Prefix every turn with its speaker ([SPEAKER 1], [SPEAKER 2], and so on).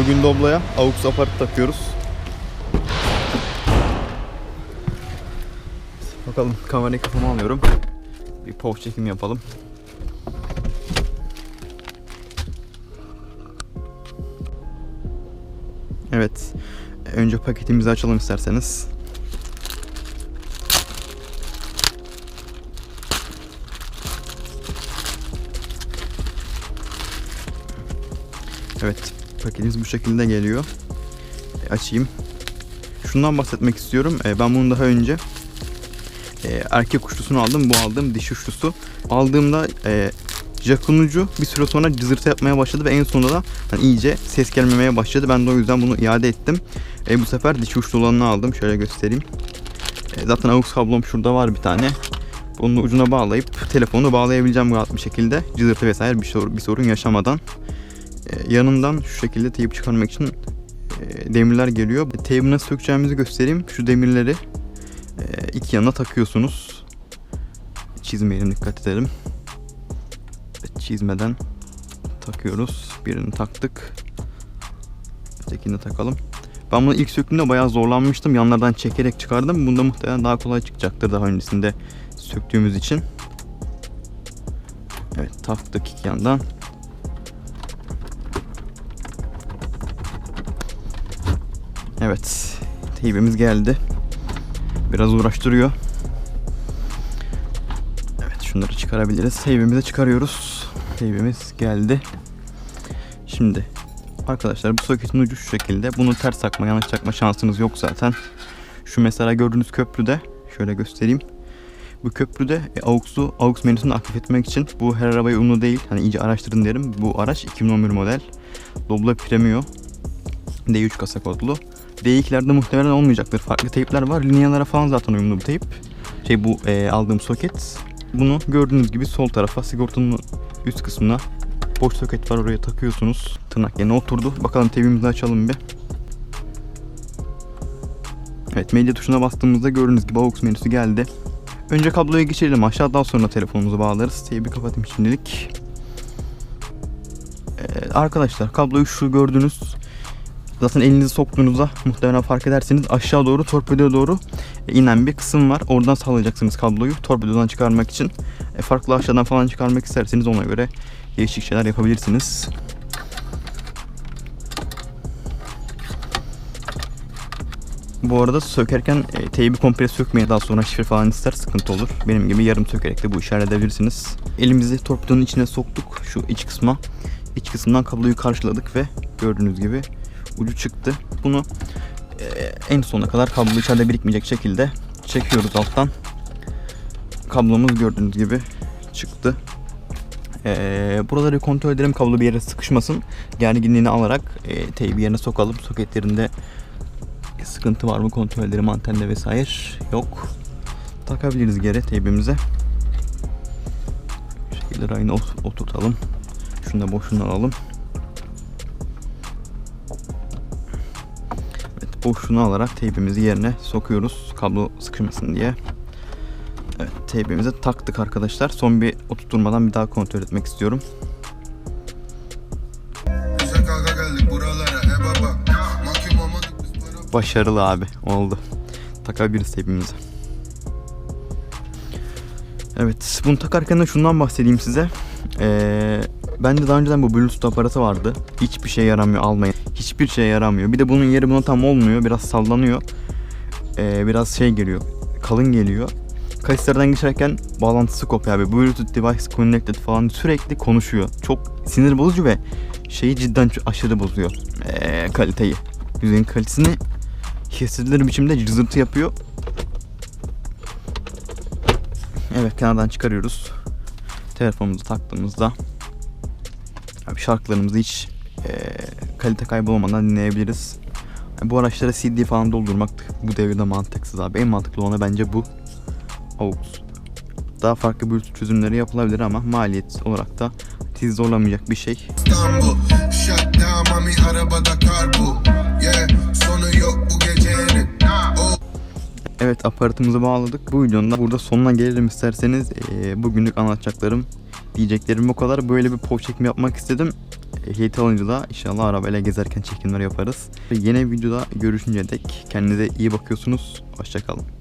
[SPEAKER 1] Bugün Doblo'ya AUX aparat takıyoruz. Bakalım kamerayı kafama alıyorum. Bir post çekim yapalım. Evet. Önce paketimizi açalım isterseniz. Evet. Paketimiz bu şekilde geliyor. E, açayım. Şundan bahsetmek istiyorum. E, ben bunu daha önce e, erkek kuşlusunu aldım. Bu aldığım dişi kuşlusu. Aldığımda e, Jack'ın ucu bir süre sonra cızırtı yapmaya başladı ve en sonunda da hani iyice ses gelmemeye başladı. Ben de o yüzden bunu iade ettim. E, bu sefer dişi uçlu olanını aldım. Şöyle göstereyim. E, zaten AUX kablom şurada var bir tane. Onun da ucuna bağlayıp telefonu bağlayabileceğim rahat bir şekilde. Cızırtı vesaire bir, sorun, bir sorun yaşamadan. E, yanından şu şekilde teyip çıkarmak için e, demirler geliyor. E, teybi nasıl sökeceğimizi göstereyim. Şu demirleri e, iki yana takıyorsunuz. Çizmeyelim dikkat edelim. Çizmeden takıyoruz. Birini taktık. Ötekini takalım. Ben bunu ilk söktüğümde bayağı zorlanmıştım. Yanlardan çekerek çıkardım. Bunda muhtemelen daha kolay çıkacaktır daha öncesinde söktüğümüz için. Evet taktık iki yandan. Evet. Teybimiz geldi. Biraz uğraştırıyor. Evet şunları çıkarabiliriz. Teybimizi çıkarıyoruz. Teybimiz geldi. Şimdi arkadaşlar bu soketin ucu şu şekilde. Bunu ters takma yanlış takma şansınız yok zaten. Şu mesela gördüğünüz köprüde şöyle göstereyim. Bu köprüde e, AUX'u AUX menüsünü aktif etmek için bu her arabaya uyumlu değil. Hani iyice araştırın derim. Bu araç 2011 model. Doblo Premium D3 kasa kodlu. D2'lerde muhtemelen olmayacaktır. Farklı teypler var. Linyalara falan zaten uyumlu bir teyp. Şey bu e, aldığım soket. Bunu gördüğünüz gibi sol tarafa sigortanın üst kısmına boş soket var oraya takıyorsunuz. Tırnak yerine oturdu. Bakalım teybimizi açalım bir. Evet medya tuşuna bastığımızda gördüğünüz gibi AUX menüsü geldi. Önce kabloya geçirelim aşağı daha sonra telefonumuzu bağlarız. Teybi kapatayım şimdilik. Ee, arkadaşlar kabloyu şu gördüğünüz zaten elinizi soktuğunuzda muhtemelen fark edersiniz aşağı doğru torpidoya doğru e, inen bir kısım var. Oradan sağlayacaksınız kabloyu torpidodan çıkarmak için. E, farklı aşağıdan falan çıkarmak isterseniz ona göre değişik şeyler yapabilirsiniz. Bu arada sökerken e, teybi komple sökmeyin daha sonra şifre falan ister sıkıntı olur. Benim gibi yarım sökerek de bu işi halledebilirsiniz. Elimizi torpidonun içine soktuk şu iç kısma. İç kısımdan kabloyu karşıladık ve gördüğünüz gibi ucu çıktı. Bunu e, en sona kadar kablo içeride birikmeyecek şekilde çekiyoruz alttan. Kablomuz gördüğünüz gibi çıktı. E, buraları kontrol edelim kablo bir yere sıkışmasın. Gerginliğini alarak e, teybi yerine sokalım. Soketlerinde sıkıntı var mı kontrol edelim antende vesaire yok. Takabiliriz geri teybimize. Rayına ot- oturtalım. Şunu da boşluğunu alalım. Boşluğunu alarak teybimizi yerine sokuyoruz. Kablo sıkışmasın diye. Evet teybimizi taktık arkadaşlar. Son bir oturtmadan bir daha kontrol etmek istiyorum.
[SPEAKER 2] Para
[SPEAKER 1] Başarılı abi oldu. Takabiliriz teybimizi. Evet bunu takarken de şundan bahsedeyim size. Ee, bende daha önceden bu Bluetooth aparatı vardı. Hiçbir şey yaramıyor almayın. Hiçbir şey yaramıyor. Bir de bunun yeri buna tam olmuyor. Biraz sallanıyor. Ee, biraz şey geliyor. Kalın geliyor. Kayıtlardan geçerken bağlantısı kopuyor abi. Bluetooth device connected falan sürekli konuşuyor. Çok sinir bozucu ve şeyi cidden aşırı bozuyor. Ee, kaliteyi. Yüzeyin kalitesini hissedilir biçimde cızırtı yapıyor. Evet kenardan çıkarıyoruz. Telefonumuzu taktığımızda şarkılarımızı hiç eee, kalite kaybı olmadan dinleyebiliriz. Yani bu araçlara CD falan doldurmak bu devirde mantıksız abi. En mantıklı olanı bence bu. AUX. Daha farklı Bluetooth çözümleri yapılabilir ama maliyet olarak da sizi zorlamayacak bir şey.
[SPEAKER 2] İstanbul down mami Yeah Oh
[SPEAKER 1] Evet aparatımızı bağladık. Bu videonun da burada sonuna gelelim isterseniz. Ee, bugünlük anlatacaklarım, diyeceklerim bu kadar. Böyle bir pop çekimi yapmak istedim. Ehliyet alınca da inşallah arabayla gezerken çekimler yaparız. Yeni videoda görüşünce dek kendinize iyi bakıyorsunuz. Hoşçakalın.